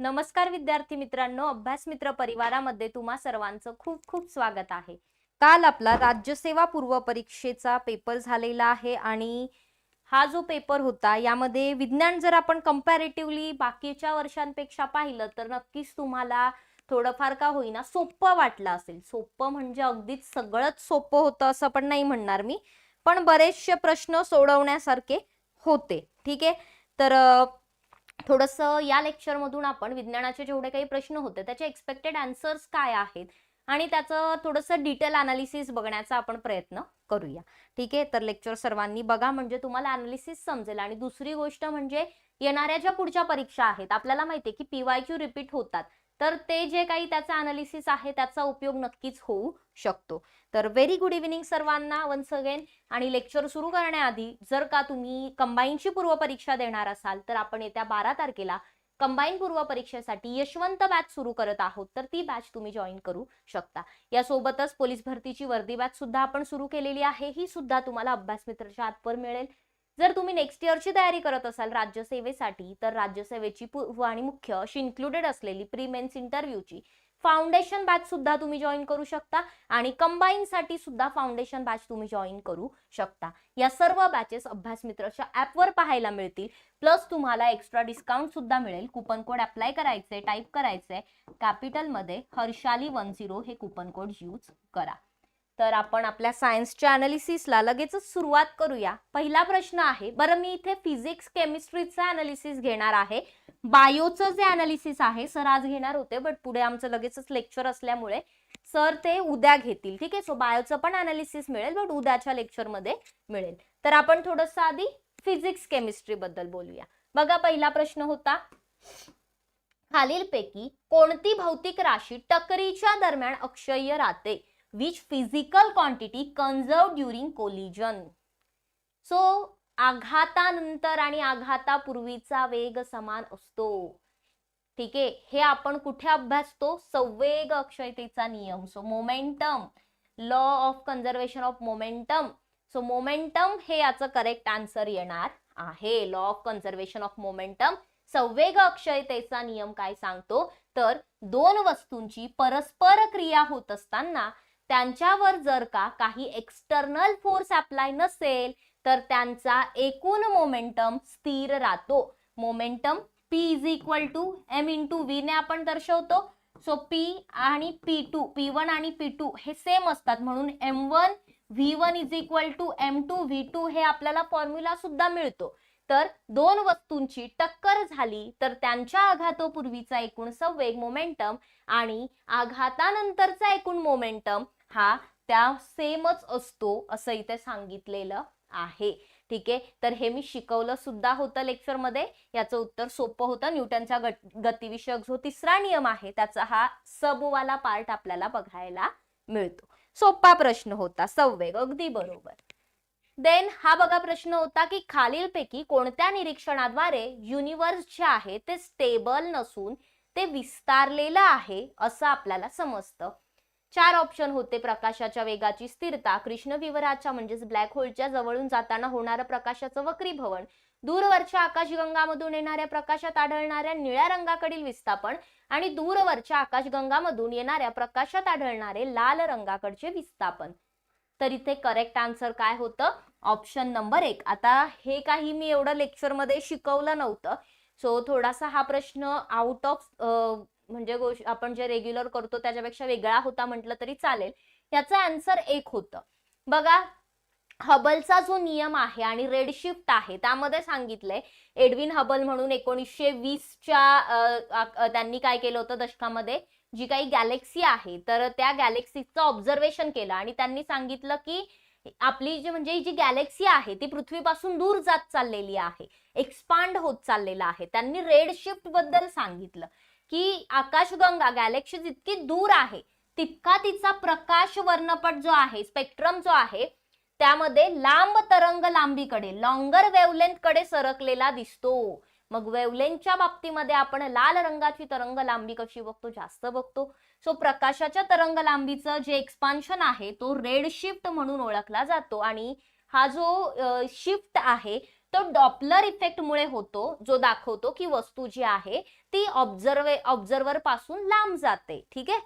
नमस्कार विद्यार्थी मित्रांनो अभ्यास मित्र परिवारामध्ये तुम्हा सर्वांचं खूप खूप स्वागत आहे. काल आपला राज्यसेवा पूर्व परीक्षेचा पेपर झालेला आहे आणि हा जो पेपर होता यामध्ये विज्ञान जर आपण कम्पॅरेटिव्हली बाकीच्या वर्षांपेक्षा पाहिलं तर नक्कीच तुम्हाला थोडंफार का होईना सोपं वाटलं असेल. सोपं म्हणजे अगदीच सगळंच सोपं होतं असं पण नाही म्हणणार मी पण बरेचसे प्रश्न सोडवण्यासारखे होते. ठीक आहे? तर थोडंसं या लेक्चरमधून आपण विज्ञानाचे जेवढे काही प्रश्न होते त्याचे एक्सपेक्टेड आन्सर्स काय आहेत? आणि त्याचं थोडंसं डिटेल अनालिसिस बघण्याचा आपण प्रयत्न करूया. ठीक आहे? तर लेक्चर सर्वांनी बघा म्हणजे तुम्हाला अनालिसिस समजेल. आणि दुसरी गोष्ट म्हणजे येणाऱ्या ज्या पुढच्या परीक्षा आहेत आपल्याला माहितीये की पीवाय क्यू रिपीट होतात. तर ते जे काही त्याचा अनालिसिस आहे त्याचा उपयोग नक्कीच होऊ शकतो. तर व्हेरी गुड इव्हिनिंग सर्वांना वन्स अगेन आणि लेक्चर सुरू करण्याआधी जर का तुम्ही कंबाईनची पूर्व परीक्षा देणार असाल तर आपण येत्या बारा तारखेला कंबाईन पूर्व परीक्षेसाठी यशवंत बॅच सुरू करत आहोत. तर ती बॅच तुम्ही जॉईन करू शकता. यासोबतच पोलीस भरतीची वर्दी बॅच सुद्धा आपण सुरू केलेली आहे. ही सुद्धा तुम्हाला अभ्यास मित्रच्या ॲपवर मिळेल. जर तुम्ही नेक्स्ट इयरची तयारी करत असाल राज्यसेवेसाठी तर राज्यसेवेची पूर्व आणि मुख्य अशी इन्क्लुडेड असलेली प्री मेन्स इंटरव्ह्यूची फाउंडेशन बॅच सुद्धा तुम्ही जॉईन करू शकता आणि कंबाईन साठी सुद्धा फाउंडेशन बॅच तुम्ही जॉईन करू शकता. या सर्व बॅचेस अभ्यास मित्रच्या ऍपवर पाहायला मिळतील. प्लस तुम्हाला एक्स्ट्रा डिस्काउंट सुद्धा मिळेल. कुपन कोड अप्लाय करायचे टाईप करायचे कॅपिटलमध्ये हर्षाली वन झिरो हे कुपन कोड यूज करा. तर आपण आपल्या सायन्सच्या अनालिसिसला लगेचच सुरुवात करूया. पहिला प्रश्न आहे बरं मी इथे फिजिक्स केमिस्ट्रीचं अनालिसिस घेणार आहे. बायोचं जे अनालिसिस आहे सर आज घेणार होते बट पुढे आमचं लगेचच लेक्चर असल्यामुळे सर ते उद्या घेतील. ठीक आहे? सो बायोचं पण अनालिसिस मिळेल बट उद्याच्या लेक्चरमध्ये मिळेल. तर आपण थोडंसं आधी फिजिक्स केमिस्ट्री बद्दल बोलूया. बघा पहिला प्रश्न होता. खालीलपैकी कोणती भौतिक राशी टकरीच्या दरम्यान अक्षय्य राहते? Which physical quantity conserve during collision so आघातानंतर आणि आघातापूर्वीचा वेग समान असतो. ठीक आहे? हे आपण कुठे अभ्यासतो? संवेग अक्षयतेचा नियम. So momentum law of conservation of momentum so momentum हे याचं करेक्ट आन्सर येणार आहे. Law of conservation of momentum संवेग अक्षयतेचा नियम काय सांगतो? तर दोन वस्तूंची परस्पर क्रिया होत असताना त्यांच्यावर जर का काही एक्सटर्नल फोर्स अप्लाय नसेल तर त्यांचा एकूण मोमेंटम स्थिर राहतो. Momentum P is equal to M into V ने आपण दर्शवतो. सो पी आणि पी टू पी वन आणि पी टू हे सेम असतात. म्हणून M one V one is equal to M two V two हे आपल्याला फॉर्म्युला सुद्धा मिळतो. तर दोन वस्तूंची टक्कर झाली तर त्यांच्या आघातोपूर्वीचा एकूण संवेग मोमेंटम आणि आघातानंतरचा एकूण मोमेंटम हा त्या सेमच असतो असं इथे सांगितलेलं आहे. ठीक आहे? तर हे मी शिकवलं सुद्धा होतं लेक्चरमध्ये. याचं उत्तर सोपं होतं. न्यूटनचा गतिविषयक जो तिसरा नियम आहे त्याचा हा सबवाला पार्ट आपल्याला बघायला मिळतो. सोपा प्रश्न होता. सव्वेग अगदी बरोबर. देन हा बघा प्रश्न होता की खालीलपैकी कोणत्या निरीक्षणाद्वारे युनिवर्स जे आहे ते स्टेबल नसून ते विस्तारलेलं आहे असं आपल्याला समजतं. चार ऑप्शन होते प्रकाशाच्या वेगाची स्थिरता कृष्ण विवराच्या म्हणजेच ब्लॅक होलच्या जवळून जाताना होणारं प्रकाशाचं वक्रीभवन दूरवरच्या आकाशगंगामधून येणाऱ्या प्रकाशात आढळणाऱ्या निळ्या रंगाकडील विस्थापन आणि दूरवरच्या आकाशगंगामधून येणाऱ्या प्रकाशात आढळणारे लाल रंगाकडचे विस्थापन. तर इथे करेक्ट आन्सर काय होतं? ऑप्शन नंबर एक. आता हे काही मी एवढं लेक्चरमध्ये शिकवलं नव्हतं. सो थोडासा हा प्रश्न आउट ऑफ म्हणजे गोष्ट आपण जे रेग्युलर करतो त्याच्यापेक्षा वेगळा होता म्हटलं तरी चालेल. याचं आन्सर एक होतं. बघा हबलचा जो नियम आहे आणि रेड शिफ्ट आहे त्यामध्ये सांगितलंय एडविन हबल म्हणून एकोणीसशे वीसच्या त्यांनी काय केलं होतं दशकामध्ये? जी काही गॅलेक्सी आहे तर त्या गॅलेक्सीचं ऑब्झर्वेशन केलं आणि त्यांनी सांगितलं की आपली जी म्हणजे जी गॅलेक्सी आहे ती पृथ्वीपासून दूर जात चाललेली आहे एक्सपांड होत चाललेला आहे. त्यांनी रेड शिफ्टबद्दल सांगितलं. की आकाशगंगा गॅलेक्सी जितकी दूर आहे तितका तिचा प्रकाश वर्णपट जो आहे स्पेक्ट्रम जो आहे त्यामध्ये लांब तरंग लांबीकडे लॉंगर वेवलेंथकडे सरकलेला दिसतो. मग वेवलेंथच्या बाबतीमध्ये आपण लाल रंगाची तरंग लांबी कशी बघतो? जास्त बघतो. सो प्रकाशाच्या तरंग लांबीचं जे एक्सपान्शन आहे तो रेड शिफ्ट म्हणून ओळखला जातो. आणि हा जो शिफ्ट आहे तो डॉपलर इफेक्टमुळे होतो जो दाखवतो की वस्तू जी आहे ती ऑब्झर्वे ऑब्झर्वर पासून लांब जाते ठीक आहे?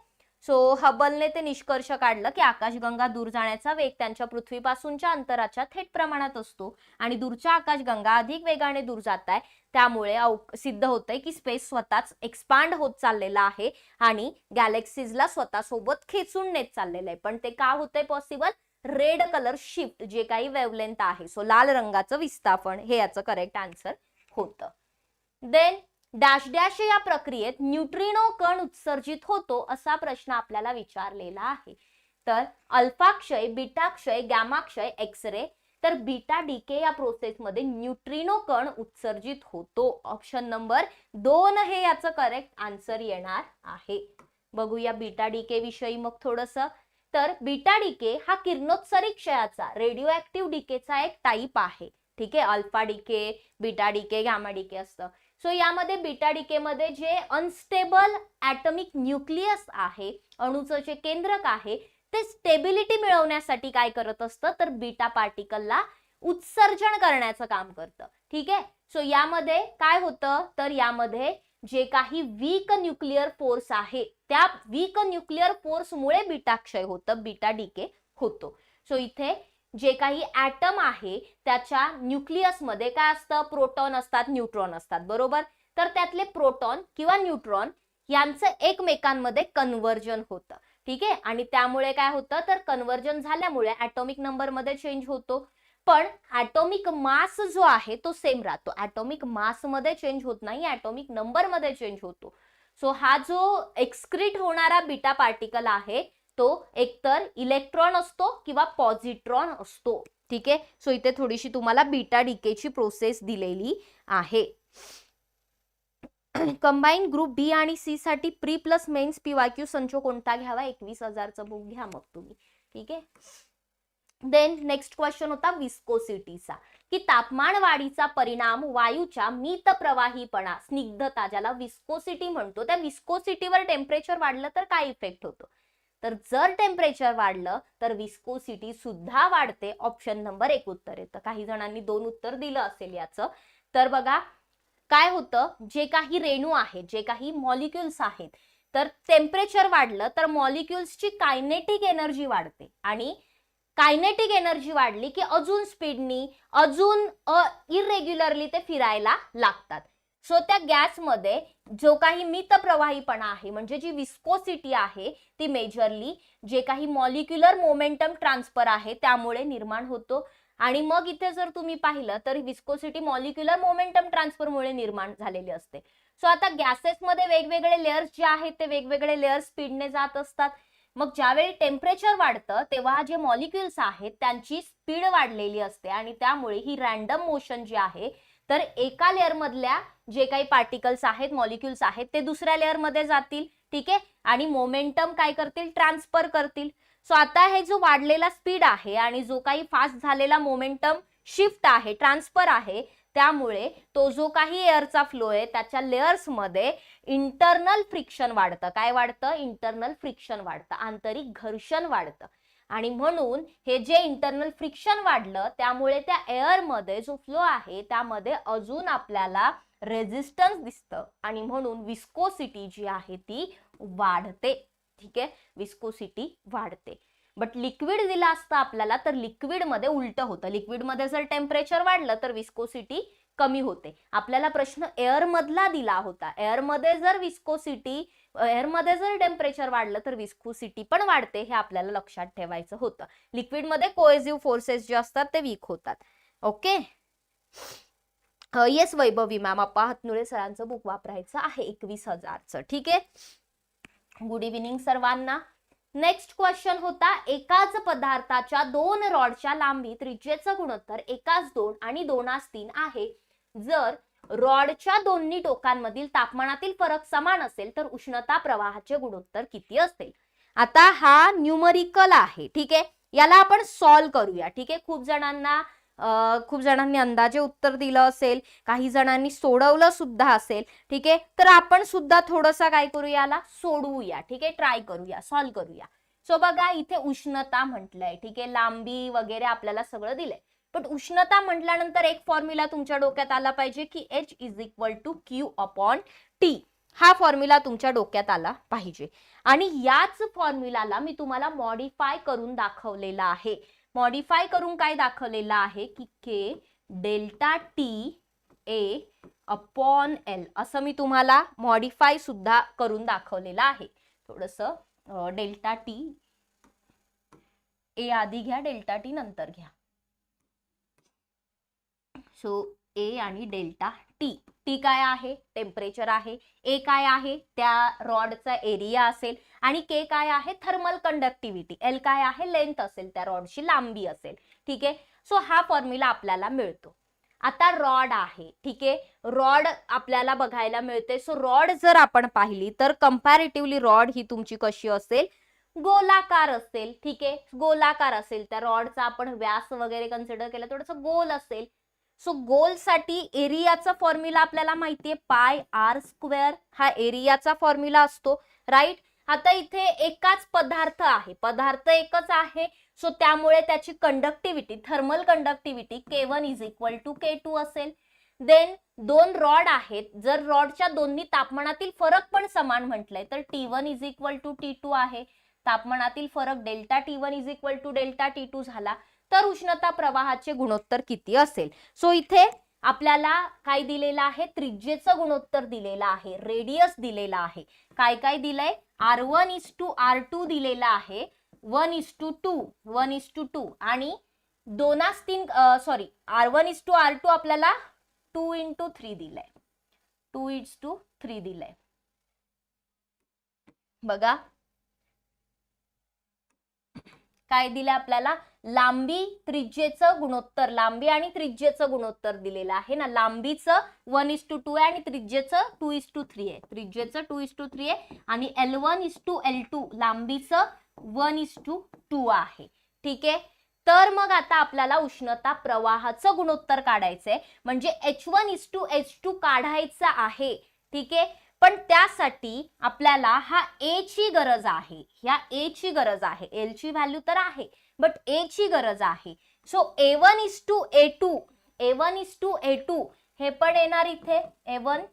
सो हबलने ते निष्कर्ष काढलं की आकाशगंगा दूर जाण्याचा वेग त्यांच्या पृथ्वीपासूनच्या अंतराच्या थेट प्रमाणात असतो आणि दूरच्या आकाशगंगा अधिक वेगाने दूर जात आहे त्यामुळे अव- सिद्ध होतंय की स्पेस स्वतःच एक्सपांड होत चाललेला आहे आणि गॅलेक्सीजला स्वतःसोबत खेचून नेत चाललेलं आहे. पण ते का होतंय पॉसिबल रेड कलर शिफ्ट जे काही वेवलेंथ आहे सो लाल रंगाचं विस्थापन हे याचं करेक्ट आन्सर होतं. देन डॅश डॅश या प्रक्रियेत न्यूट्रिनो कण उत्सर्जित होतो असा प्रश्न आपल्याला विचारलेला आहे. तर अल्फाक्षय बीटाक्षय गॅमाक्षय एक्स रे तर बीटा डीके या प्रोसेसमध्ये न्यूट्रिनो कण उत्सर्जित होतो. ऑप्शन नंबर दोन हे याचं करेक्ट आन्सर येणार आहे. बघूया बीटा डीके विषयी मग थोडंसं. तर बीटा डीके हा किरणोत्सरी क्षयाचा रेडिओ ऍक्टिव्ह डीकेचा एक टाईप आहे. ठीक आहे? Alpha decay beta decay gamma decay असतं. सो यामध्ये बीटा डीके मध्ये जे अनस्टेबल ऍटमिक न्यूक्लियस आहे अणूचं जे केंद्रक आहे ते स्टेबिलिटी मिळवण्यासाठी काय करत असतं? तर बीटा पार्टिकलला उत्सर्जन करण्याचं काम करतं. ठीक आहे? सो यामध्ये काय होतं? तर यामध्ये जे काही वीक न्यूक्लिअर फोर्स आहे त्या वीक न्यूक्लिअर फोर्समुळे बीटा क्षय होतं बीटा डीके होतो. सो इथे जे काही ऍटम आहे त्याच्या न्यूक्लियसमध्ये काय असतं? प्रोटॉन असतात न्यूट्रॉन असतात बरोबर? तर त्यातले प्रोटॉन किंवा न्यूट्रॉन यांचं एकमेकांमध्ये कन्वर्जन होतं. ठीक आहे? आणि त्यामुळे काय होतं? तर कन्वर्जन झाल्यामुळे ॲटॉमिक नंबरमध्ये चेंज होतो. पण ॲटॉमिक मास जो आहे तो सेम राहतो. ॲटॉमिक मासमध्ये चेंज होत नाही ॲटॉमिक नंबरमध्ये चेंज होतो. सो हा जो एक्सक्रीट होणारा बीटा पार्टिकल आहे तो एकतर इलेक्ट्रॉन असतो किंवा पॉझिट्रॉन असतो. ठीक आहे? सो इथे थोडीशी तुम्हाला बीटा डीकेची प्रोसेस दिलेली आहे. कंबाईन ग्रुप बी आणि सी साठी प्री प्लस मेन्स पीवायक्यू संच कोणता घ्यावा? एकवीस हजारचा बुक घ्या मग तुम्ही. ठीक आहे? देन नेक्स्ट क्वेश्चन होता विस्कोसिटीचा की तापमान वाढीचा परिणाम वायूच्या मित प्रवाहीपणा स्निग्धता ज्याला विस्कोसिटी म्हणतो त्या विस्कोसिटीवर टेम्परेचर वाढलं तर काय इफेक्ट होतो? तर जर टेम्परेचर वाढलं तर विस्कोसिटी सुद्धा वाढते. ऑप्शन नंबर एक उत्तर येतं. काही जणांनी दोन उत्तर दिलं असेल याचं. तर बघा काय होतं? जे काही रेणू आहेत जे काही मॉलिक्युल्स आहेत तर टेम्परेचर वाढलं तर मॉलिक्युल्सची कायनेटिक एनर्जी वाढते. आणि कायनेटिक एनर्जी वाढली की अजून स्पीडनी अजून इरेग्युलरली ते फिरायला लागतात. सो त्या गॅसमध्ये जो काही मितप्रवाहीपणा आहे म्हणजे जी विस्कोसिटी आहे ती मेजरली जे काही मॉलिक्युलर मोमेंटम ट्रान्सफर आहे त्यामुळे निर्माण होतो. आणि मग इथे जर तुम्ही पाहिलं तर विस्कोसिटी मॉलिक्युलर मोमेंटम ट्रान्सफरमुळे निर्माण झालेली असते. सो आता गॅसेसमध्ये वेगवेगळे लेअर्स जे आहेत ते वेगवेगळे लेअर स्पीडने जात असतात. मग ज्यावेळी टेम्परेचर वाढतं तेव्हा जे मॉलिक्युल्स आहेत त्यांची स्पीड वाढलेली असते आणि त्यामुळे ही रॅन्डम मोशन जी आहे तर एका लेअरमधल्या जे काही पार्टिकल्स आहेत मॉलिक्युल्स आहेत ते दुसऱ्या लेअरमध्ये जातील ठीक आहे? आणि मोमेंटम काय करतील? ट्रान्सफर करतील. सो आता हे जो वाढलेला स्पीड आहे आणि जो काही फास्ट झालेला मोमेंटम शिफ्ट आहे ट्रान्सफर आहे त्यामुळे तो जो काही एअरचा फ्लो आहे त्याच्या लेअर्समध्ये इंटरनल फ्रिक्शन वाढतं. काय वाढतं? इंटरनल फ्रिक्शन वाढतं. आंतरिक घर्षण वाढतं. आणि म्हणून हे जे इंटरनल फ्रिक्शन वाढलं त्यामुळे त्या एअरमध्ये जो फ्लो आहे त्यामध्ये अजून आपल्याला रेझिस्टन्स दिसतं. आणि म्हणून विस्कोसिटी जी आहे ती वाढते. ठीक आहे? विस्कोसिटी वाढते. बट लिक्विड दिला असतं आपल्याला तर लिक्विडमध्ये उलट होतं. लिक्विडमध्ये जर टेम्परेचर वाढलं तर विस्कोसिटी कमी होते. आपल्याला प्रश्न एअर मधला दिला होता. एअरमध्ये जर विस्कोसिटी एअरमध्ये जर टेम्परेचर वाढलं तर विस्कोसिटी पण वाढते हे आपल्याला लक्षात ठेवायचं होतं. लिक्विडमध्ये कोएझिव्ह फोर्सेस जे असतात ते वीक होतात. Okay yes Vaibhavi ma'am Appa Hatnule सरांचं बुक वापरायचं आहे एकवीस हजारचं. ठीक आहे? गुड इव्हिनिंग सर्वांना. नेक्स्ट क्वेश्चन होता एकाच पदार्थाच्या दोन रॉडच्या लांबी त्रिज्येचं गुणोत्तर एकाच दोन आणि दोनास तीन आहे. जर रॉडच्या दोन्ही टोकांमधील तापमानातील फरक समान असेल तर उष्णता प्रवाहाचे गुणोत्तर किती असेल आता हा न्यूमरिकल आहे ठीक आहे? याला आपण सॉल्व करूया ठीक आहे? खूप जणांना खूप जणांनी अंदाजे उत्तर दिलं असेल काही जणांनी सोडवलं सुद्धा असेल ठीक आहे? तर आपण सुद्धा थोडंसं काय करूया याला? सोडवूया ठीक आहे? ट्राय करूया सॉल्व करूया. सो बघा इथे उष्णता म्हटलंय ठीक आहे? लांबी वगैरे आपल्याला सगळं दिलंय. पण उष्णता म्हटल्यानंतर एक फॉर्म्युला तुमच्या डोक्यात आला पाहिजे की H is equal to Q upon T हा फॉर्म्युला तुमच्या डोक्यात आला पाहिजे. आणि याच फॉर्म्युलाला मी तुम्हाला मॉडीफाय करून दाखवलेला आहे. मॉडिफाय करून काय दाखवलेलं आहे की K delta T A upon L असं मी तुम्हाला मॉडिफाय सुद्धा करून दाखवलेलं आहे. थोडस डेल्टा टी ए आधी घ्या डेल्टा टी नंतर घ्या. सो ए आणि डेल्टा टी टी काय आहे? टेम्परेचर आहे. ए काय आहे? त्या रॉडचा एरिया असेल. आणि के काय आहे? थर्मल कंडक्टिव्हिटी एल काय आहे? लेंथ असेल. त्या रॉडची लांबी असेल. ठीक आहे? सो हा फॉर्म्युला आपल्याला मिळतो. आता रॉड आहे. ठीक आहे? रॉड आपल्याला बघायला मिळते. सो रॉड जर आपण पाहिली तर कम्पॅरेटिव्हली रॉड ही तुमची कशी असेल? गोलाकार असेल. ठीक आहे? गोलाकार असेल. त्या रॉडचा आपण व्यास वगैरे कन्सिडर केला थोडंसं गोल असेल. सो गोलसाठी एरियाचा फॉर्म्युला आपल्याला माहितीये. पाय आर स्क्वेअर हा एरियाचा फॉर्म्युला असतो. राईट आता इथे एकाच पदार्थ आहे. पदार्थ एकच आहे. सो त्यामुळे त्याची conductivity thermal conductivity K one is equal to K two असेल. देन दोन रॉड आहेत. जर रॉडच्या दोन्ही तापमानातील फरक पण समान म्हटलंय तर T one is equal to T two आहे. तापमानातील फरक delta T one is equal to delta T two झाला. तर उष्णता प्रवाहाचे गुणोत्तर किती असेल? सो इथे आपल्याला काय दिलेलं आहे? त्रिज्येचं गुणोत्तर दिलेलं आहे. रेडियस दिलेला आहे. काय काय दिलंय? R one is to R two दिलेला आहे. One is to two two one is to two दोनास तीन sorry R one is to R two आपल्याला टू इंटू थ्री दिलंय. टू इज टू थ्री दिलंय. बघा. काय दिलंय आपल्याला? लांबी त्रिज्येचं गुणोत्तर लांबी आणि त्रिज्येचं गुणोत्तर दिलेलं आहे. ना लांबीचं वन इज टू टू आहे आणि त्रिज्येचं टू इज टू थ्री आहे. त्रिज्येचं टू इज टू थ्री आहे आणि L one is to L two लांबीचं one is to two आहे. ठीक आहे? तर मग आता आपल्याला उष्णता प्रवाहाचं गुणोत्तर काढायचंय. म्हणजे H one is to H two काढायचं आहे. ठीक आहे? पण त्यासाठी आपल्याला हा ए ची गरज आहे. ह्या ए ची गरज आहे. एल ची व्हॅल्यू तर आहे. बट ए ची गरज आहे. So A one is to A two A one is to A two हे पण येणार इथे. A one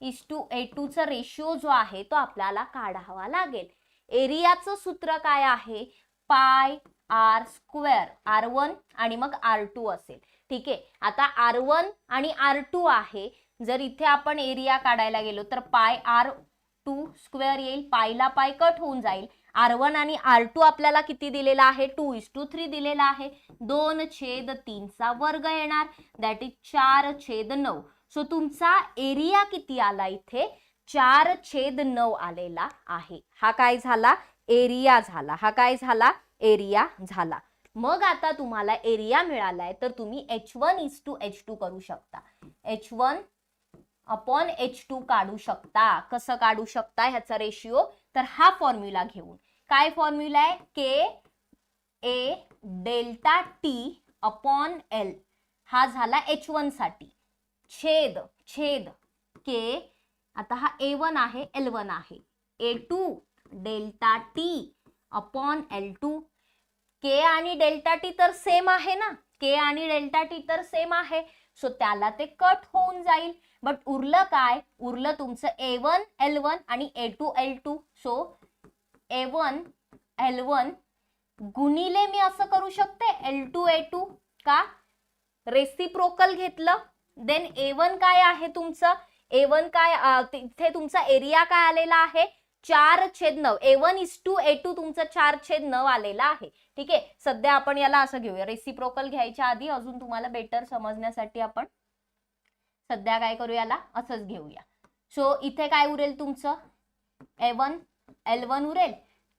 is to A two चा रेशिओ जो आहे तो आपल्याला काढावा लागेल. एरियाचं सूत्र काय आहे? पाय आर स्क्वेअर आर वन आणि मग आर टू असेल. ठीक आहे? आता आर वन आणि आर टू आहे. जर इथे आपण एरिया काढायला गेलो तर पाय आर टू स्क्वेअर येईल. पायला पाय कट होऊन जाईल. आर वन आणि आर टू आपल्याला किती दिलेला आहे? टू इज टू थ्री दिलेला आहे. दोन छेद तीनचा वर्ग येणार. दॅट इज चार छेद नऊ. सो तुमचा एरिया किती आला इथे? चार छेद नऊ आलेला आहे. हा काय झाला? एरिया झाला. हा काय झाला? एरिया झाला. मग आता तुम्हाला एरिया मिळालाय तर तुम्ही H one is to H two करू शकता. H one upon H two काढू शकता. कसं काढू शकता? ह्याचा रेशिओ तर हा फॉर्म्युला घेऊन. काय फॉर्म्युला आहे? K A delta T upon L हा झाला एच वनसाठी. छेद छेद के आता हा ए वन आहे एल वन आहे. A two delta T upon L two K आणि डेल्टा टी तर सेम आहे ना? के आणि डेल्टा टी तर सेम आहे. सो त्याला ते कट होऊन जाईल. बट उरलं काय? उरलं तुमचं ए वन एल वन आणि A two L two so A one L one गुणिले मी असं करू शकते? एल टू ए टू का? रेसिप्रोकल घेतलं. देन ए वन काय आहे तुमचं? ए वन काय तिथे तुमचा एरिया काय आलेला आहे? चार छेद नऊ. A one is to A two तुमचं चार छेद नऊ आलेला आहे. ठीक आहे? सध्या आपण याला असं घेऊया. रेसिप्रोकल घ्यायच्या आधी अजून तुम्हाला बेटर समजण्यासाठी आपण सध्या काय करू याला? असंच घेऊया. सो इथे काय उरेल तुमचं? ए वन एल वन उरेल.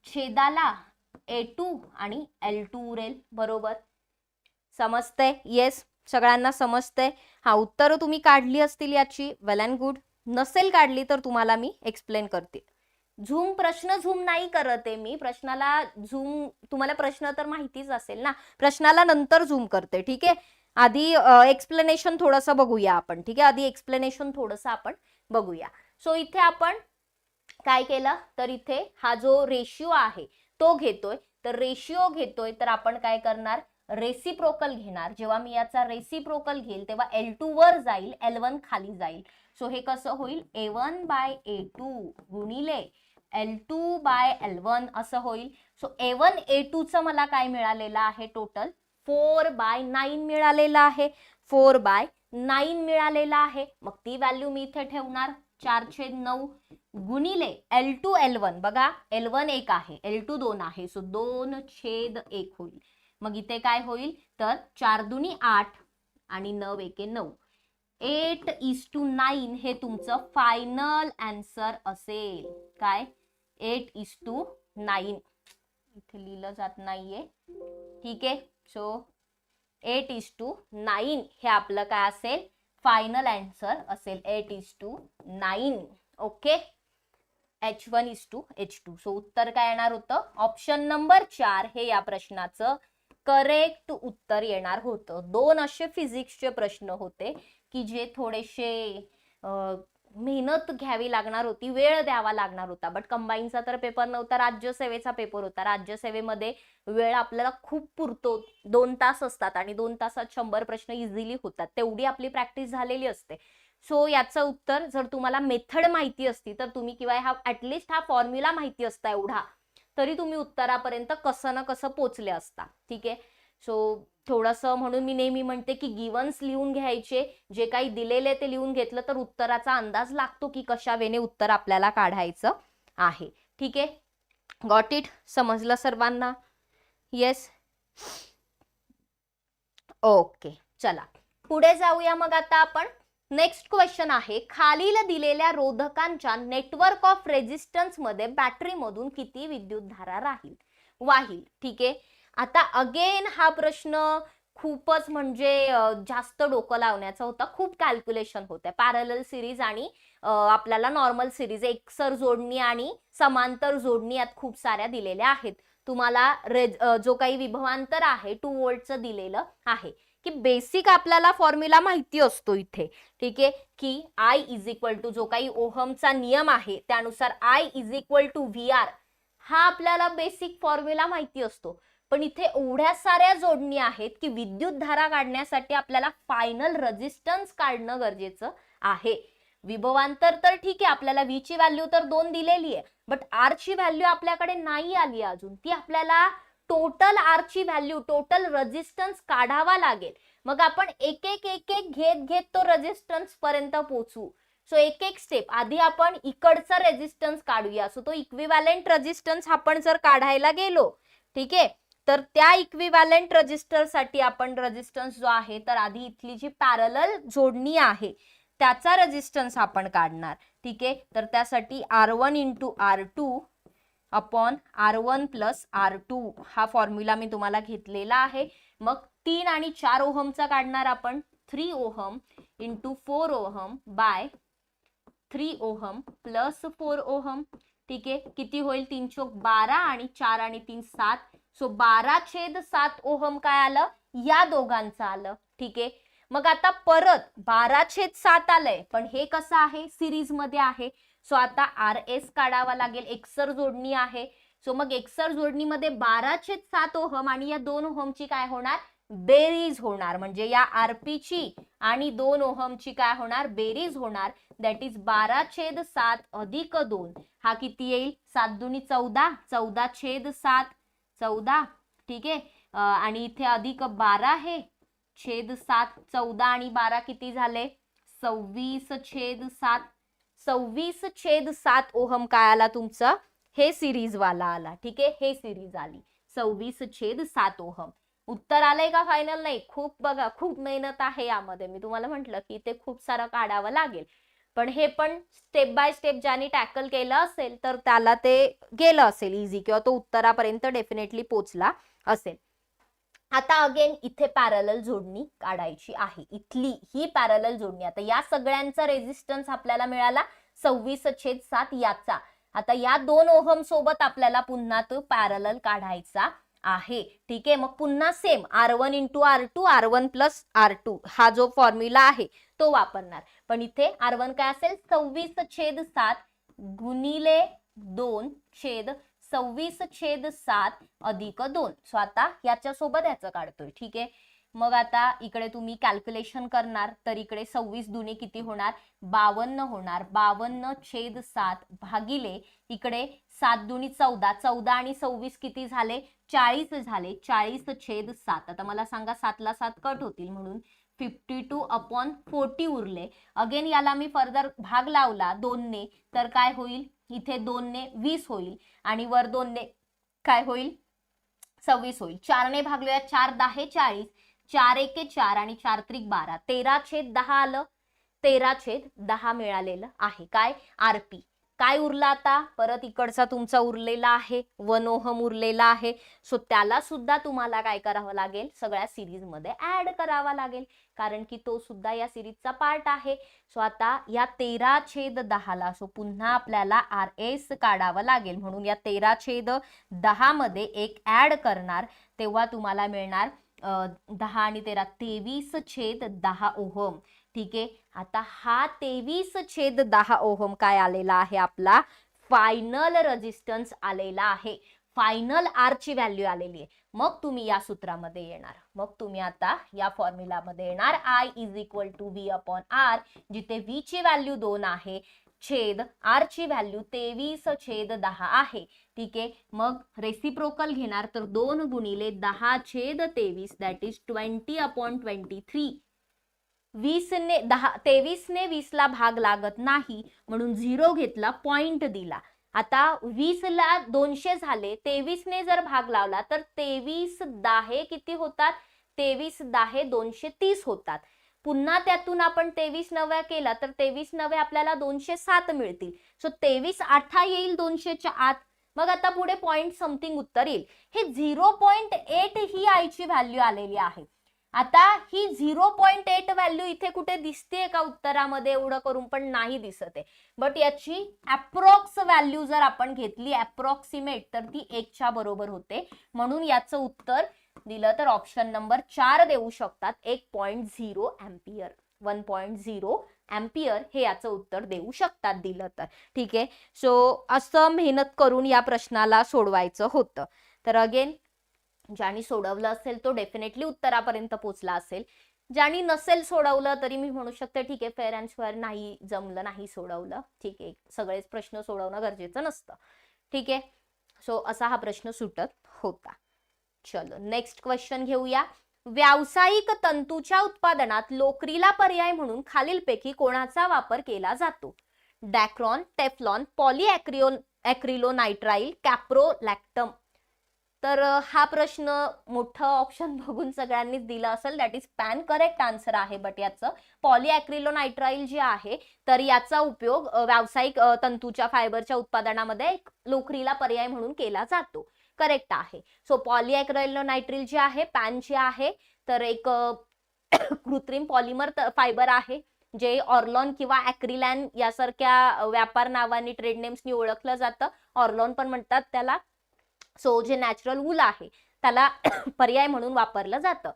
छेदाला ए टू आणि एल टू उरेल. बरोबर? समजतंय? येस सगळ्यांना समजतंय? हा उत्तरं तुम्ही काढली असतील याची. वेल अँड गुड नसेल काढली तर तुम्हाला मी एक्सप्लेन करते. झूम प्रश्न झूम नाही करत आहे मी. प्रश्नाला झूम तुम्हाला प्रश्न तर माहितीच असेल ना. प्रश्नाला नंतर झूम करते ठीक आहे? आधी एक्सप्लेनेशन थोडंसं बघूया आपण ठीक आहे? आधी एक्सप्लेनेशन थोडंसं आपण बघूया. सो इथे आपण काय केलं? तर इथे हा जो रेशिओ आहे तो घेतोय. तर रेशिओ घेतोय तर आपण काय करणार? रेसिप्रोकल घेणार. जेव्हा मी याचा रेसिप्रोकल घेईल तेव्हा एल टू वर जाईल एल वन खाली जाईल. सो हे कसं होईल? A one by A two गुणिले L two by L one असं होईल. सो ए वन ए टूचं मला काय मिळालेलं आहे टोटल फोर बाय नाईन मिळालेलं आहे. फोर बाय नाईन मिळालेलं आहे. मग ती व्हॅल्यू मी इथे ठेवणार. चार छेद नऊ गुणिले एल टू एल वन बघा एल वन एक आहे. एल टू दोन आहे. सो दोन छेद एक होईल. मग इथे काय होईल? तर चार दुनी आठ आणि नऊ एके नऊ. एट इज टू नाईन हे तुमचं फायनल अँसर असेल. काय? Eight is to nine. इथे लिहिलं जात नाहीये. ठीक आहे. So eight is to nine हे आपलं काय असेल? फायनल अँसर असेल. Eight is to nine. Okay? H one is to H two. So उत्तर काय येणार होतं? ऑप्शन नंबर चार हे या प्रश्नाचं करेक्ट उत्तर येणार होतं. दोन असे फिजिक्सचे प्रश्न होते की जे थोडेसे मेहनत घ्यावी लागणार होती वेळ द्यावा लागणार होता. बट कंबाईनचा तर पेपर नव्हता राज्यसेवेचा पेपर होता. राज्यसेवेमध्ये वेळ आपल्याला खूप पुरतो. दोन तास असतात आणि दोन तासात शंभर प्रश्न इझिली होतात. तेवढी आपली प्रॅक्टिस झालेली असते. सो याचं उत्तर जर तुम्हाला मेथड माहिती असती तर तुम्ही किंवा हा ऍटलिस्ट हा फॉर्म्युला माहिती असता एवढा. तरी तुम्ही उत्तरापर्यंत कसं ना कसं पोचले असता. ठीक आहे? सो थोडंसं म्हणून मी नेहमी म्हणते की गिवन्स लिहून घ्यायचे जे काही दिलेले ते लिहून घेतलं तर उत्तराचा अंदाज लागतो की कशा वेने उत्तर आपल्याला काढायचं आहे. ठीक आहे? गॉट इट समजलं सर्वांना? येस ओके चला. पुढे जाऊया मग आता आपण. नेक्स्ट क्वेश्चन आहे खालील दिलेल्या रोधकांच्या नेटवर्क ऑफ रेजिस्टन्समध्ये बॅटरी मधून किती विद्युत धारा राहील? वाहील ठीक आहे. आता अगेन हा प्रश्न खूपच म्हणजे जास्त डोकं लावण्याचा होता. खूप कॅल्क्युलेशन होत्या. पॅरल सिरीज आणि आपल्याला नॉर्मल सिरीज एकसर जोडणी आणि समांतर जोडणी यात खूप साऱ्या दिलेल्या आहेत. तुम्हाला रेज जो काही विभवांतर आहे टू वोल्टचं दिलेलं आहे. की बेसिक आपल्याला फॉर्म्युला माहिती असतो इथे. ठीक आहे? की आय इज इक्वल टू जो काही ओहमचा नियम आहे त्यानुसार I is equal to V R हा आपल्याला बेसिक फॉर्म्युला माहिती असतो. पण इथे एवढ्या साऱ्या जोडणी आहेत की विद्युत धारा काढण्यासाठी आपल्याला फायनल रेजिस्टन्स काढणं गरजेचं आहे. विभवांतर तर ठीक आहे आपल्याला व्ही ची व्हॅल्यू तर दोन दिलेली आहे बट आर ची व्हॅल्यू आपल्याकडे नाही आली अजून. ती आपल्याला टोटल आर ची व्हॅल्यू टोटल रेजिस्टन्स काढावा लागेल. मग आपण एक एक एक एक घेत घेत तो रेजिस्टन्स पर्यंत पोहोचू. सो एक एक स्टेप आधी आपण इकडचा रेजिस्टन्स काढूया. सो तो इक्विव्हॅलेंट रेजिस्टन्स आपण जर काढायला गेलो ठीक आहे? तर त्या इक्विव्हॅलेंट रजिस्टरसाठी आपण रेजिस्टन्स जो आहे तर आधी इथली जी पॅरल जोडणी आहे त्याचा रेजिस्टन्स आपण काढणार ठीक आहे? तर त्यासाठी R one into R two upon R one plus R two. हा फॉर्म्युला मी तुम्हाला घेतलेला आहे. मग तीन आणि चार ओहमचा काढणार आपण. Three ohm into four ohm by three ohm plus four ohm. ठीक आहे? किती होईल? तीन चोक बारा आणि चार आणि तीन सात. सो बारा छेद सात ओहम काय आलं? या दोघांचं आलं. ठीक आहे? मग आता परत बारा छेद सात आलंय. पण हे कसं आहे? सिरीजमध्ये आहे. सो आता आर एस काढावा लागेल एक्सर जोडणी आहे. सो मग एक्सर जोडणीमध्ये बारा छेद सात ओहम आणि या दोन ओहमची काय होणार? बेरीज होणार. म्हणजे या आरपीची आणि दोन ओहमची काय होणार? बेरीज होणार. दॅट इज बारा छेद सात अधिक दोन. हा किती येईल? सात दुनी चौदा. चौदा छेद सात. चौदा. ठीक आहे? आणि इथे अधिक बारा आहे. छेद सात चौदा आणि बारा किती झाले? सव्वीस छेद सात. सव्वीस छेद सात ओहम काय आला तुमचं? हे सिरीज वाला आला ठीक आहे? हे सिरीज आली. सव्वीस छेद सात ओहम. उत्तर आलंय का फायनल नाही. खूप बघा खूप मेहनत आहे यामध्ये. मी तुम्हाला म्हंटल की ते खूप सारं काढावं लागेल. पण हे पण स्टेप बाय स्टेप ज्याने टॅकल केलं असेल तर त्याला ते गेलं असेल इझी किंवा तो उत्तरापर्यंत डेफिनेटली पोचला असेल. आता अगेन इथे पॅरल जोडणी काढायची आहे. इथली ही पॅरल जोडणी. आता या सगळ्यांचा रेझिस्टन्स आपल्याला मिळाला सव्वीस छेद सात याचा. आता या दोन ओहम सोबत आपल्याला पुन्हा तो पॅरल काढायचा आहे. ठीक आहे? मग पुन्हा same R one into R two R one plus R two हा जो फॉर्म्युला आहे तो वापरणार. पण इथे आर वन काय असेल? सव्वीस छेद सात गुणिले दोन छेद सव्वीस छेद सात अधिक दोन. सो आता याच्यासोबत याचं काढतोय. ठीक आहे? मग आता इकडे तुम्ही कॅल्क्युलेशन करणार तर इकडे सव्वीस दुने किती होणार? बावन्न होणार. बावन्न छेद सात भागिले इकडे सात दुनी चौदा. चौदा आणि सव्वीस किती झाले? चाळीस झाले. चाळीस छेद सात. आता मला सांगा सातला सात कट होतील म्हणून. फिफ्टी टू अपॉन फोर्टी उरले. अगेन याला मी फर्दर भाग लावला दोनने. तर काय होईल? इथे दोनने वीस होईल आणि वर दोनने काय होईल? सव्वीस होईल. चारने भागलोया चार दहा चाळीस. चार एके चार आणि चार त्रिक बारा. तेरा छेद दहा आलं. तेरा छेद दहा मिळालेलं आहे. काय? आरपी काय उरला आता? परत इकडचा तुमचा उरलेला आहे वनोहम उरलेला आहे. सो त्याला सुद्धा तुम्हाला काय करावं लागेल? सगळ्या सिरीजमध्ये ॲड ऍड करावा लागेल. कारण की तो सुद्धा या सिरीजचा पार्ट आहे. सो आता या तेरा छेद दहाला सो पुन्हा आपल्याला आर एस काढावं लागेल. म्हणून या तेरा छेद दहामध्ये एक ऍड करणार. तेव्हा तुम्हाला मिळणार दहा आणि तेरा तेवीस छेद दहा ओहम. ठीक आहे? आता हा तेवीस छेद दहा ओहम काय आलेला आहे आपला? फायनल रेजिस्टन्स आलेला आहे. फायनल आर ची व्हॅल्यू आलेली आहे. मग तुम्ही या सूत्रामध्ये येणार. मग तुम्ही आता या फॉर्म्युलामध्ये येणार. I is equal to V upon R जिथे व्ही ची व्हॅल्यू दोन आहे. छेद आर ची व्हॅल्यू तेवीस छेद दहा आहे. ठीक आहे? मग रेसिप्रोकल घेणार तर दोन गुणिले दहा छेद तेवीस that is twenty upon twenty three वीसने दहा तेवीसने वीसला भाग लागत नाही म्हणून झिरो घेतला पॉइंट दिला. आता वीसला दोनशे झाले तेवीसने जर भाग लावला तर तेवीस दाहे किती होतात? तेवीस दाहे दोनशे तीस होतात. पुन्हा त्यातून आपण तेवीस नव्या केला तर तेवीस नव्या आपल्याला दोनशे सात मिळतील. सो तेवीस आठा येईल दोनशेच्या आत. मग आता पुढे पॉइंट समथिंग उत्तर येईल. हे झिरो पॉईंट एट ही आईची व्हॅल्यू आलेली आहे. आता ही झिरो पॉईंट एट व्हॅल्यू इथे कुठे दिसते का उत्तरामध्ये? एवढं करून पण नाही दिसत आहे. बट याची अप्रॉक्स व्हॅल्यू जर आपण घेतली अप्रॉक्सिमेट तर ती एकच्या बरोबर होते. म्हणून याचं उत्तर दिलं तर ऑप्शन नंबर चार देऊ शकतात. एक point zero ampere one point zero ampere हे याचं उत्तर देऊ शकतात दिलं तर. ठीक आहे? सो असं मेहनत करून या प्रश्नाला सोडवायचं होतं. तर अगेन ज्यांनी सोडवलं असेल तो डेफिनेटली उत्तरापर्यंत पोहोचला असेल. ज्यांनी नसेल सोडवलं तरी मी म्हणू शकते ठीक आहे फेअर अँड स्क्वेअर नाही जमलं नाही सोडवलं. ठीक आहे सगळेच प्रश्न सोडवणं गरजेचं नसतं. ठीक आहे सो असा हा प्रश्न सुटत होता. चलो नेक्स्ट क्वेश्चन घेऊया. व्यावसायिक तंतूच्या उत्पादनात लोकरीला पर्याय म्हणून खालीलपैकी कोणाचा वापर केला जातो? डॅक्रॉन टेफ्लॉन पॉलिॲक्रिओ ॲक्रिलोनायट्राईल कॅप्रोलॅक्टम. तर हा प्रश्न मोठं ऑप्शन बघून सगळ्यांनीच दिला असेल. That is PAN correct answer आहे बट याचं. पॉलिॲक्रिलोनायट्राईल जे आहे तर याचा उपयोग व्यावसायिक तंतूच्या फायबरच्या उत्पादनामध्ये एक लोकरीला पर्याय म्हणून केला जातो. करेक्ट आहे. सो पॉलिॲक्रिलोनायट्रिल जे आहे पॅन जे आहे तर एक कृत्रिम पॉलिमर फायबर आहे जे ऑर्लॉन किंवा ॲक्रिलॅन यासारख्या व्यापार नावाने ट्रेड नेम्सनी ओळखलं जातं. ऑर्लॉन पण म्हणतात त्याला. सो जे नॅचरल वूल आहे त्याला पर्याय म्हणून वापरलं जातं.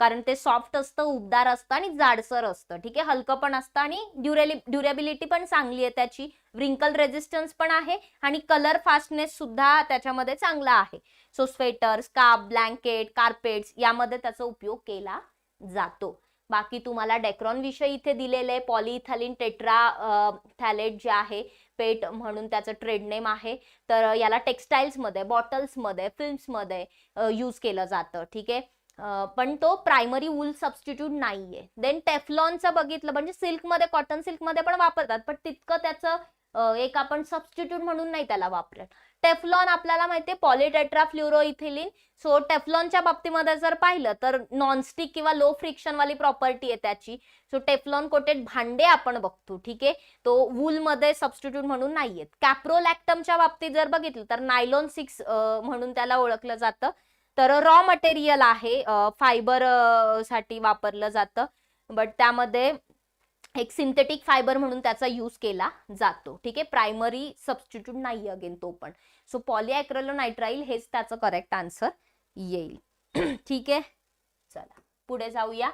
कारण ते सॉफ्ट असतं उबदार असतं आणि जाडसर असतं. ठीक आहे? हलकं पण असतं आणि ड्युरेलि ड्युरेबिलिटी पण चांगली आहे त्याची. व्रिंकल रेजिस्टन्स पण आहे आणि कलर फास्टनेस सुद्धा त्याच्यामध्ये चांगला आहे. So sweater scarf blanket carpets यामध्ये त्याचा उपयोग केला जातो. बाकी तुम्हाला डेक्रॉन विषय इथे दिलेले पॉलिथॅलिन टेट्रा थॅलेट जे आहे पेट म्हणून त्याचं ट्रेड नेम आहे. तर याला टेक्स्टाईल्समध्ये बॉटल्समध्ये फिल्म्समध्ये यूज केलं जातं ठीक आहे? पण तो प्रायमरी वूल सबस्टिट्यूट नाहीये. देन टेफलॉनचं बघितलं म्हणजे सिल्कमध्ये कॉटन सिल्कमध्ये पण वापरतात पण तितकं त्याचं एक आपण सबस्टिट्यूट म्हणून नाही त्याला वापरत. टेफलॉन आपल्याला माहितीये पॉलिटेट्रा फ्ल्युरोइथिलिन सो टेफलॉनच्या बाबतीमध्ये जर पाहिलं तर नॉनस्टिक किंवा लो फ्रिक्शन वाली प्रॉपर्टी आहे त्याची. सो टेफलॉन कोटेड भांडे आपण बघतो ठीक आहे? तो वूलमध्ये सबस्टिट्यूट म्हणून नाहीयेत. कॅप्रोलॅक्टमच्या बाबतीत जर बघितलं तर नायलॉन सिक्स म्हणून त्याला ओळखलं जातं. तर रॉ मटेरियल आहे फायबरसाठी वापरलं जातं. बट त्यामध्ये एक सिंथेटिक फायबर म्हणून त्याचा यूज केला जातो. ठीक आहे? प्रायमरी सबस्टिट्यूट नाही अगेन तो पण. सो पॉलिॲक्रेलोनायट्राईल हेच त्याचं करेक्ट आन्सर येईल. ठीक आहे? चला पुढे जाऊया.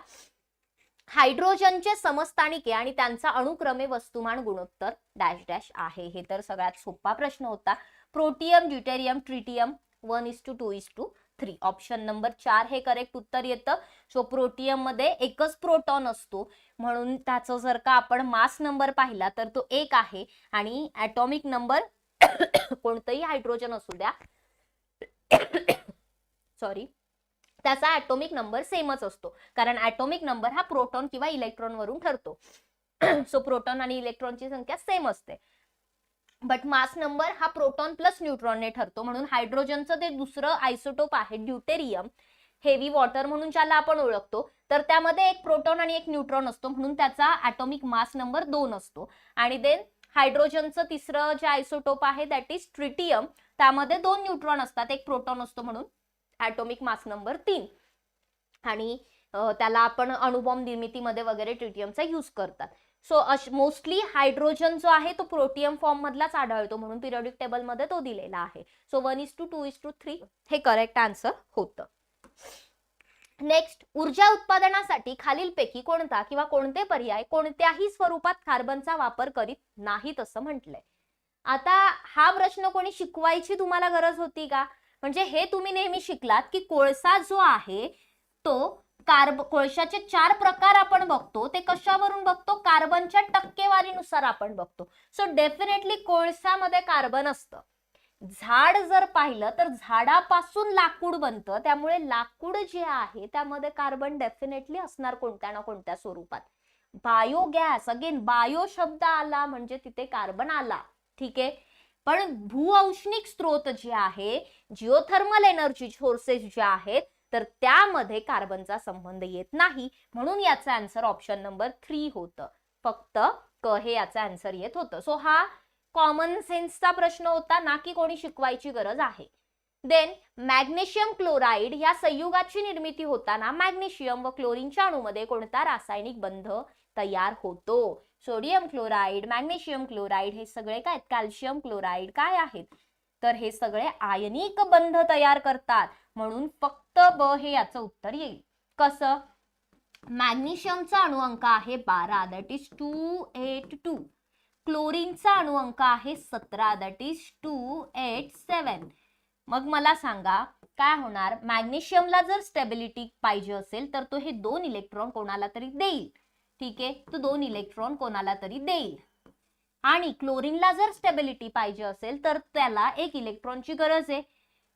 हायड्रोजनचे समस्थानिके आणि त्यांचा अणुक्रमे वस्तुमान गुणोत्तर डॅश डॅश आहे. हे तर सगळ्यात सोपा प्रश्न होता. Protium deuterium tritium one is two two is two three option number चार हे करेक्ट उत्तर येतं. सो प्रोटियममध्ये एकच प्रोटॉन असतो. म्हणून त्याचा जर का आपण मास नंबर पाहिला तर तो एक आहे. आणि ऍटॉमिक नंबर कोणतंही हायड्रोजन असू द्या. सॉरी त्याचा ऍटॉमिक नंबर सेमच असतो. कारण ऍटॉमिक नंबर हा प्रोटॉन किंवा इलेक्ट्रॉन वरून ठरतो. सो प्रोटॉन आणि इलेक्ट्रॉनची संख्या सेम असते. बट मास नंबर हा प्रोटॉन प्लस न्यूट्रॉनने ठरतो. म्हणून हायड्रोजनचं ते दुसरं आयसोटोप आहे ड्युटेरियम हेवी वॉटर म्हणून ज्याला आपण ओळखतो तर त्यामध्ये एक प्रोटॉन आणि एक न्यूट्रॉन असतो. म्हणून त्याचा ॲटॉमिक मास नंबर दोन असतो. आणि देन हायड्रोजनचं तिसरं जे आयसोटोप आहे दॅट इज ट्रिटियम त्यामध्ये दोन न्यूट्रॉन असतात. एक प्रोटॉन असतो म्हणून ॲटॉमिक मास नंबर तीन. आणि त्याला आपण अणुबॉम्ब निर्मितीमध्ये वगैरे ट्रिटियमचा यूज करतात. सो मोस्टली हायड्रोजन जो आहे तो प्रोटियम फॉर्म मधलाच आढळतो म्हणून पिरियडिक टेबलमध्ये तो दिलेला आहे. So one is to two two is to हे करेक्ट आन्सर होतं. नेक्स्ट ऊर्जा उत्पादनासाठी खालीलपैकी कोणता किंवा कोणते पर्याय कोणत्याही स्वरूपात कार्बनचा वापर करीत नाहीत असं म्हटलंय. आता हा प्रश्न कोणी शिकवायची तुम्हाला गरज होती का? म्हणजे हे तुम्ही नेहमी शिकलात की कोळसा जो आहे तो कार्ब कोळशाचे चार प्रकार आपण बघतो ते कशावरून बघतो? कार्बनच्या टक्केवारीनुसार आपण बघतो. सो डेफिनेटली कोळशामध्ये कार्बन असतं. झाड जर पाहिलं तर झाडापासून लाकूड बनतं. त्यामुळे लाकूड जे आहे त्यामध्ये कार्बन डेफिनेटली असणार कोणत्या ना कोणत्या स्वरूपात. बायोगॅस अगेन बायो शब्द आला म्हणजे तिथे कार्बन आला. ठीक आहे? पण भूऔष्णिक स्रोत जे आहे जिओथर्मल एनर्जी सोर्सेस जे आहेत तर त्यामध्ये कार्बनचा संबंध येत नाही. म्हणून याचं आन्सर ऑप्शन नंबर थ्री होतं. फक्त क हे याचा आन्सर येत होतं. सो हा कॉमन सेन्सचा प्रश्न होता ना की कोणी शिकवायची गरज आहे? देन मॅग्नेशियम क्लोराईड या संयुगाची निर्मिती होताना मॅग्नेशियम व क्लोरीनच्या अणूमध्ये कोणता रासायनिक बंध तयार होतो? सोडियम क्लोराईड मॅग्नेशियम क्लोराईड हे सगळे काय कॅल्शियम क्लोराईड काय आहेत? तर हे सगळे आयनिक बंध तयार करतात. म्हणून फक्त ब हे याचं उत्तर येईल. कसं? मॅग्नेशियमचा अणुअंक आहे बारा that is two eight two क्लोरीनचा अणुअंक आहे सतरा that is two eight seven मग मला सांगा काय होणार? मॅग्नेशियमला जर स्टेबिलिटी पाहिजे असेल तर तो हे दोन इलेक्ट्रॉन कोणाला तरी देईल. ठीक आहे? तो दोन इलेक्ट्रॉन कोणाला तरी देईल. आणि क्लोरीनला जर स्टेबिलिटी पाहिजे असेल तर त्याला एक इलेक्ट्रॉनची गरज आहे.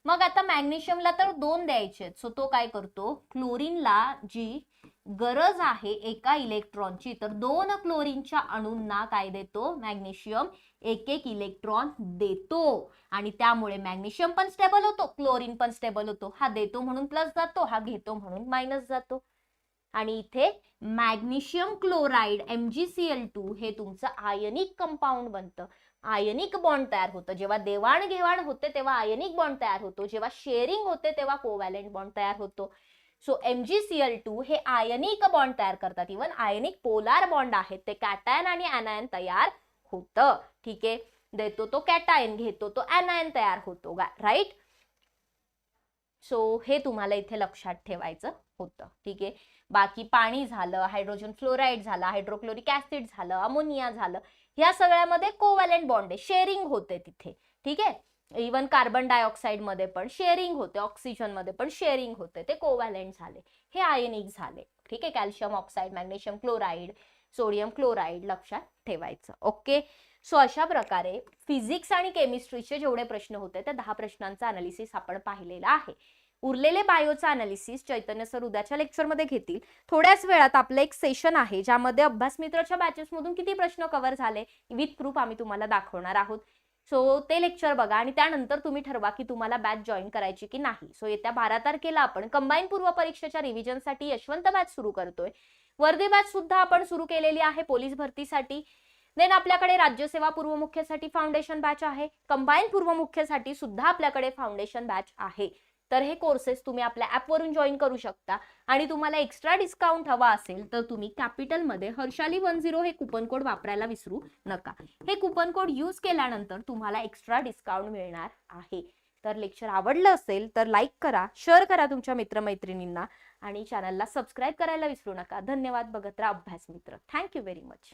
मग आता मॅग्नेशियमला तर दोन द्यायचे सो तो काय करतो? क्लोरीनला जी गरज आहे एका इलेक्ट्रॉनची तर दोन क्लोरीनच्या अणूंना काय देतो? मॅग्नेशियम एक एक इलेक्ट्रॉन देतो. आणि त्यामुळे मॅग्नेशियम पण स्टेबल होतो क्लोरीन पण स्टेबल होतो. हा देतो म्हणून प्लस जातो हा घेतो म्हणून मायनस जातो. आणि इथे मॅग्नेशियम क्लोराईड एमजीसीएल टू हे तुमचं आयनिक कंपाऊंड बनतं. आयनिक बॉन्ड तयार होतं. जेव्हा देवाणघेवाण होते तेव्हा आयनिक बॉन्ड तयार होतो. जेव्हा शेअरिंग होते तेव्हा कोवॅलेंट बॉन्ड तयार होतो. सो एमजीसीएल टू हे आयनिक बॉन्ड तयार करतात. इवन आयनिक पोलार बॉन्ड आहेत. ते कॅटायन आणि अनायन तयार होतं. ठीक आहे? देतो तो कॅटायन घेतो तो अनायन तयार होतो. राईट सो हे तुम्हाला इथे लक्षात ठेवायचं होतं. ठीक आहे? बाकी पाणी झालं हायड्रोजन फ्लोराईड झालं हायड्रोक्लोरिक ऍसिड झालं अमोनिया झालं ह्या सगळ्यामध्ये कोवॅलेंट बॉन्ड आहे शेअरिंग होते तिथे ठीक आहे? इवन कार्बन डायऑक्साईडमध्ये पण शेअरिंग होते ऑक्सिजनमध्ये पण शेअरिंग होते ते कोवॅलेंट झाले हे आयनिक झाले ठीक आहे? Calcium oxide magnesium chloride sodium chloride लक्षात ठेवायचं ओके? सो अशा प्रकारे फिजिक्स आणि केमिस्ट्रीचे जेवढे प्रश्न होते त्या दहा प्रश्नांचा अनालिसिस आपण पाहिलेला आहे. उरलेले बायोचा अनालिसिस चैतन्य सर उद्याच्या लेक्चरमध्ये घेतील. थोड्याच वेळात आपलं एक सेशन आहे ज्यामध्ये अभ्यास मित्रच्या बॅचेस मधून किती प्रश्न कव्हर झाले विथ प्रूफ आम्ही तुम्हाला दाखवणार आहोत. सो ते लेक्चर बघा आणि त्यानंतर तुम्ही ठरवा की तुम्हाला बॅच जॉईन करायची की नाही. सो येत्या बारा तारखेला आपण कंबाईन पूर्व परीक्षेच्या रिव्हिजनसाठी यशवंत बॅच सुरू करतोय. वर्दी बॅच सुद्धा आपण सुरू केलेली आहे पोलीस भरतीसाठी. देन आपल्याकडे राज्यसेवा पूर्व मुख्यसाठी फाउंडेशन बॅच आहे. कंबाईन पूर्व मुख्यसाठी सुद्धा आपल्याकडे फाउंडेशन बॅच आहे. तर हे कोर्सेस तुम्ही आपल्या ॲपवरून जॉईन करू शकता. आणि तुम्हाला एक्स्ट्रा डिस्काउंट हवा असेल तर तुम्ही कॅपिटलमध्ये हर्षाली वन झिरो हे कुपन कोड वापरायला विसरू नका. हे कुपन कोड यूज केल्यानंतर तुम्हाला एक्स्ट्रा डिस्काउंट मिळणार आहे. तर लेक्चर आवडलं असेल तर लाईक करा शेअर करा तुमच्या मित्रमैत्रिणींना आणि चॅनलला सबस्क्राईब करायला विसरू नका. धन्यवाद. बघत राहा अभ्यास मित्र. Thank you very much